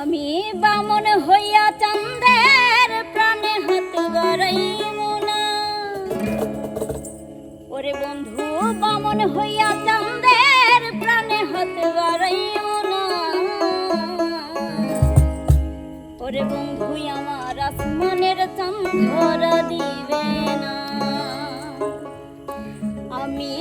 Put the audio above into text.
আমি বামন হইয়া চন্দের প্রাণে হাত গড়াইমুনা ওরে বন্ধু, বামন হইয়া চন্দের প্রাণে হাত গড়াইমুনা ওরে বন্ধু, আমার আসমানের চন্দ্র দিবে না। আমি